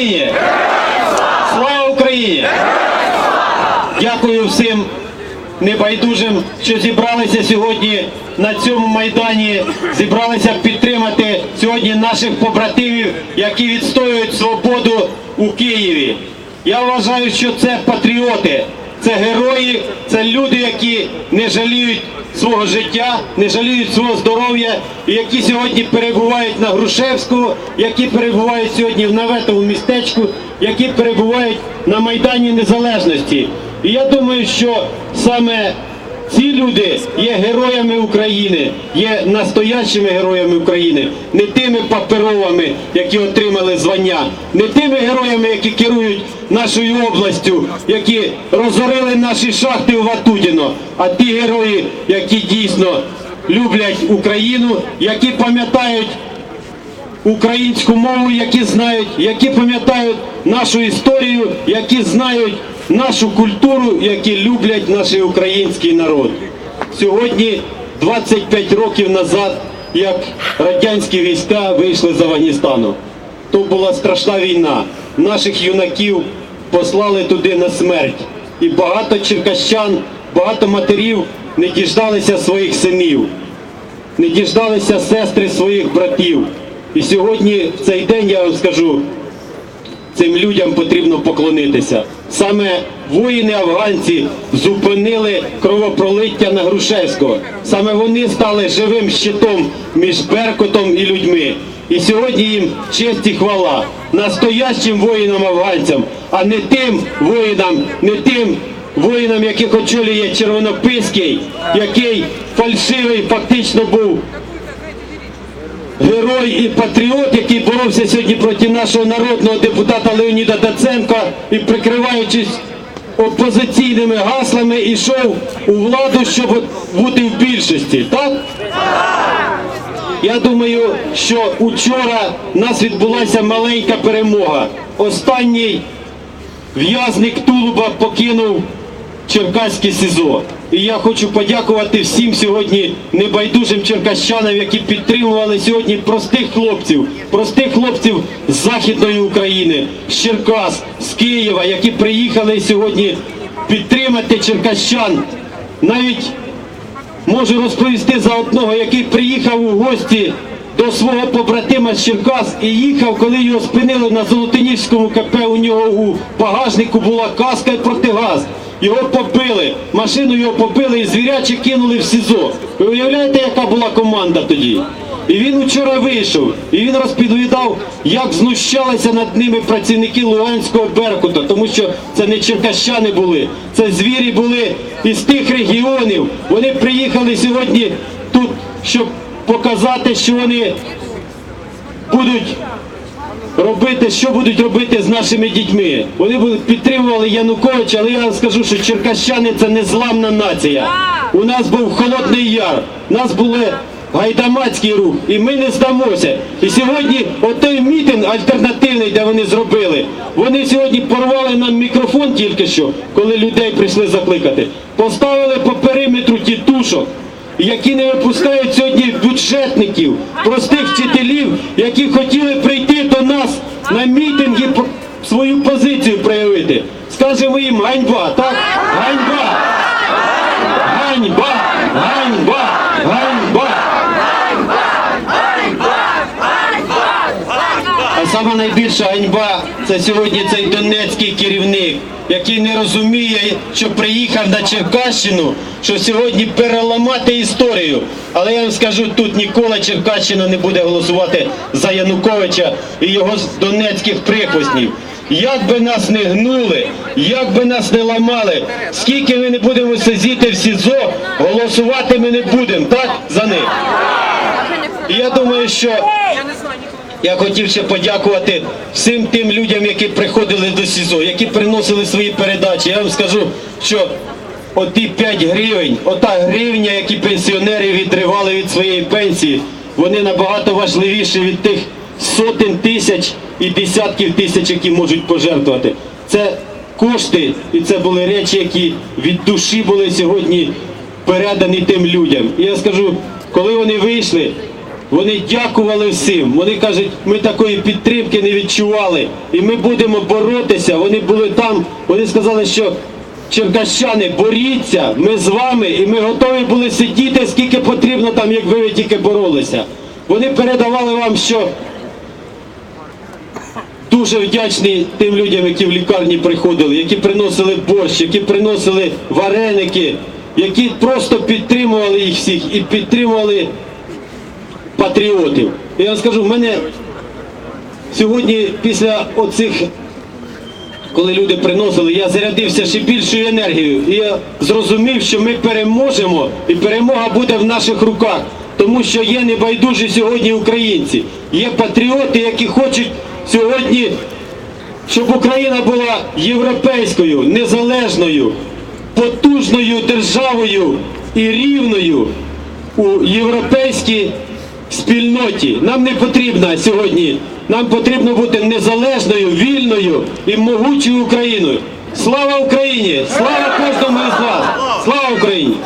Україні! Слава Україні! Дякую всім небайдужим, що зібралися сьогодні на цьому майдані. Зібралися підтримати сьогодні наших побратимів, які відстоюють свободу у Києві. Я вважаю, що це патріоти, це герої, це люди, які не жаліють свого життя, не жаліють свого здоров'я, і які сьогодні перебувають на Грушевську, які перебувають сьогодні в наветовому містечку, які перебувають на Майдані Незалежності. І я думаю, що саме ці люди є героями України, є настоящими героями України, не тими паперовими, які отримали звання, не тими героями, які керують нашою областю, які розорили наші шахти у Ватутіно, а ті герої, які дійсно люблять Україну, які пам'ятають українську мову, які знають, які пам'ятають нашу історію, які знають нашу культуру, які люблять наш український народ. Сьогодні, 25 років назад, як радянські війська вийшли з Афганістану. То була страшна війна. Наших юнаків послали туди на смерть. І багато черкащан, багато матерів не діждалися своїх синів не діждалися сестри своїх братів. І сьогодні, в цей день, я вам скажу, цим людям потрібно поклонитися. Саме воїни афганці зупинили кровопролиття на Грушевського. Саме вони стали живим щитом між Беркутом і людьми. І сьогодні їм честь і хвала настоящим воїнам афганцям, а не тим воїнам, не тим воїнам, яких очолює Червонописький, який фальшивий фактично був герой і патріот, який боровся сьогодні проти нашого народного депутата Леоніда Даценка і прикриваючись опозиційними гаслами, йшов у владу, щоб бути в більшості. Так? Я думаю, що учора у нас відбулася маленька перемога. Останній в'язник Тулуба покинув Черкаське СІЗО. І я хочу подякувати всім сьогодні небайдужим черкащанам, які підтримували сьогодні простих хлопців, простих хлопців з Західної України, з Черкас, з Києва, які приїхали сьогодні підтримати черкащан. Навіть можу розповісти за одного, який приїхав у гості до свого побратима з Черкас і їхав, коли його спинили на Золотинівському КП. У нього у багажнику була каска і протигаз. Його побили, машину його побили і звіряче кинули в СІЗО. Ви уявляєте, яка була команда тоді? І він вчора вийшов, і він розповідав, як знущалися над ними працівники Луганського Беркута, тому що це не черкащани були, це звірі були із тих регіонів. Вони приїхали сьогодні тут, щоб показати, що вони будуть робити, що будуть робити з нашими дітьми. Вони підтримували Януковича, але я вам скажу, що черкащани це незламна нація. У нас був Холодний Яр, у нас були гайдамацький рух, і ми не здамося. І сьогодні отой мітинг альтернативний, де вони зробили, вони сьогодні порвали нам мікрофон тільки що, коли людей прийшли закликати. Поставили по периметру тітушок які не випускають сьогодні бюджетників, простих вчителів, які хотіли прийти до нас на мітинги, свою позицію проявити. Скажемо їм ганьба, так? Ганьба! Ганьба! Ганьба! А сама найбільша ганьба це сьогодні цей донецький керівник, який не розуміє, що приїхав на Черкащину, що сьогодні переламати історію. Але я вам скажу, тут ніколи Черкащина не буде голосувати за Януковича і його донецьких прихвостнів. Як би нас не гнули, як би нас не ламали, скільки ми не будемо сидіти в СІЗО, голосувати ми не будемо, так, за них? І я думаю, що я хотів ще подякувати всім тим людям, які приходили до СІЗО, які приносили свої передачі. Я вам скажу, що оті 5 гривень, ота гривня, які пенсіонери відривали від своєї пенсії, вони набагато важливіші від тих сотень тисяч і десятків тисяч, які можуть пожертвувати. Це кошти, і це були речі, які від душі були сьогодні передані тим людям. І я скажу, коли вони вийшли, Вони дякували всім. Вони кажуть, ми такої підтримки не відчували. І ми будемо боротися. Вони були там, вони сказали, що черкащани, боріться, ми з вами, і ми готові були сидіти, скільки потрібно там, як ви тільки боролися. Вони передавали вам, що дуже вдячний тим людям, які в лікарні приходили, які приносили борщ, які приносили вареники, які просто підтримували їх всіх і підтримували патріотів. Я вам скажу, в мене сьогодні після оцих, коли люди приносили, я зарядився ще більшою енергією. І я зрозумів, що ми переможемо, і перемога буде в наших руках. Тому що є небайдужі сьогодні українці, є патріоти, які хочуть сьогодні, щоб Україна була європейською, незалежною, потужною державою і рівною у європейській спільноті. Нам не потрібна сьогодні. Нам потрібно бути незалежною, вільною і могучою Україною. Слава Україні! Слава кожному із вас! Слава Україні!